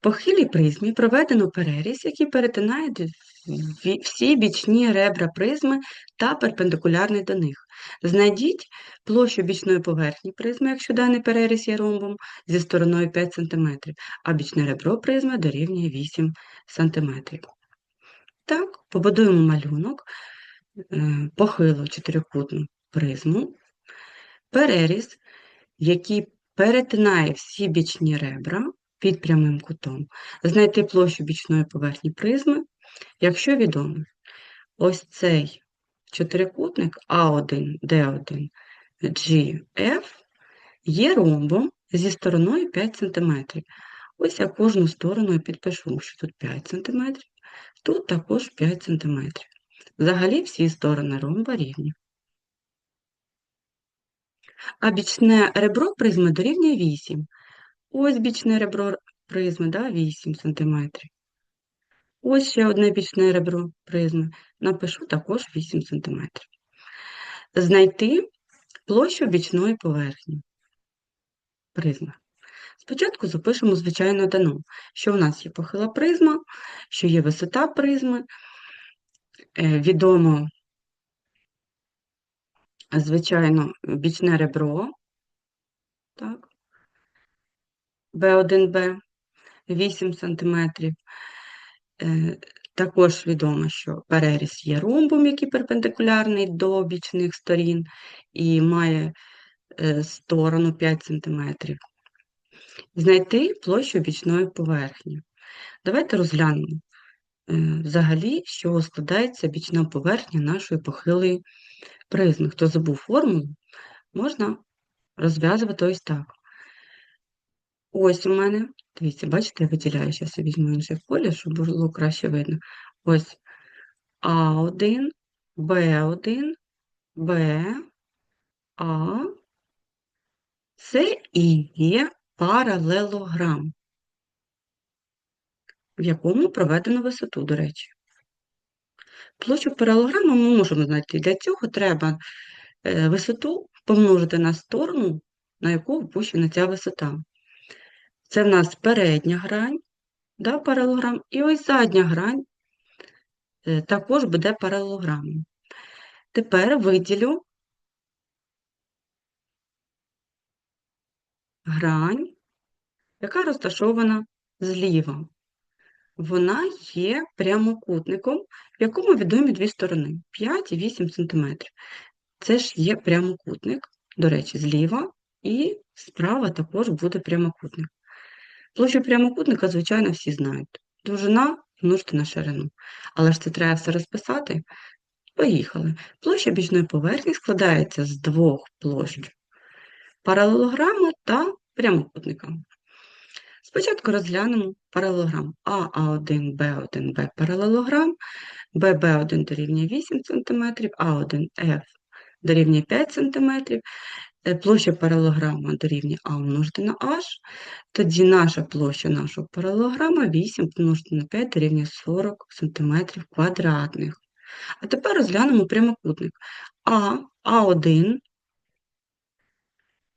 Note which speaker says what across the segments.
Speaker 1: В похилій призмі проведено переріз, який перетинає всі бічні ребра призми та перпендикулярний до них. Знайдіть площу бічної поверхні призми, якщо даний переріз є ромбом, зі стороною 5 см, а бічне ребро призми дорівнює 8 см. Так, побудуємо малюнок, е, похилу чотирикутну призму, переріз, який перетинає всі бічні ребра під прямим кутом, знайти площу бічної поверхні призми, якщо відомо. Ось цей чотирикутник А1, Д1, GF є ромбом зі стороною 5 см. Ось я кожну сторону підпишу, що тут 5 см, тут також 5 см. Взагалі всі сторони ромба рівні. А бічне ребро призми дорівнює 8. Ось бічне ребро призми, да, 8 см. Ось ще одне бічне ребро призми. Напишу також 8 см. Знайти площу бічної поверхні призми. Спочатку запишемо звичайну дану, що в нас є похила призма, що є висота призми, е, відомо, звичайно, бічне ребро, так, B1B, 8 см. Також відомо, що переріз є ромбом, який перпендикулярний до бічних сторін і має е, сторону 5 см. Знайти площу бічної поверхні. Давайте розглянемо е, взагалі, з чого складається бічна поверхня нашої похилої призми. Хто забув формулу, можна розв'язувати ось так. Ось у мене, дивіться, бачите, я виділяю, зараз я візьму інше поле, щоб було краще видно. Ось А1, Б1, Б, А. Це і є паралелограм, в якому проведено висоту, до речі. Площу паралограму ми можемо знайти. Для цього треба е, висоту помножити на сторону, на яку впущена ця висота. Це в нас передня грань, да, паралограм, і ось задня грань е, також буде паралограмом. Тепер виділю грань, яка розташована зліва. Вона є прямокутником, в якому відомі дві сторони 5 і 8 см. Це ж є прямокутник, до речі, зліва і справа також буде прямокутник. Площу прямокутника, звичайно, всі знають. Довжина множити на ширину. Але ж це треба все розписати. Поїхали. Площа бічної поверхні складається з двох площ паралелограма та прямокутника. Спочатку розглянемо паралелограм А, А1, Б1, Б паралелограм, ББ1 дорівнює 8 см, А1Ф дорівнює 5 см, площа паралелограма дорівнює А умножити на H, тоді наша площа нашого паралелограма 8 помножити на 5 дорівнює 40 см квадратних. А тепер розглянемо прямокутник А, А1,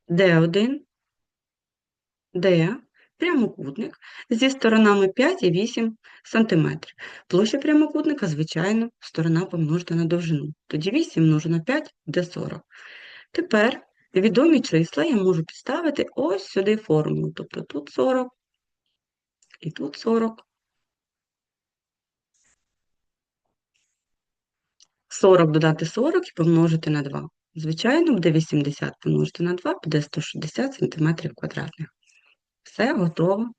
Speaker 1: Д1, Д, прямокутник зі сторонами 5 і 8 см. Площа прямокутника, звичайно, сторона помножити на довжину. Тоді 8 множу на 5 буде 40. Тепер відомі числа я можу підставити ось сюди формулу. Тобто тут 40 і тут 40. 40 додати 40 і помножити на 2. Звичайно, буде 80 помножити на 2, буде 160 см квадратних. Все готово.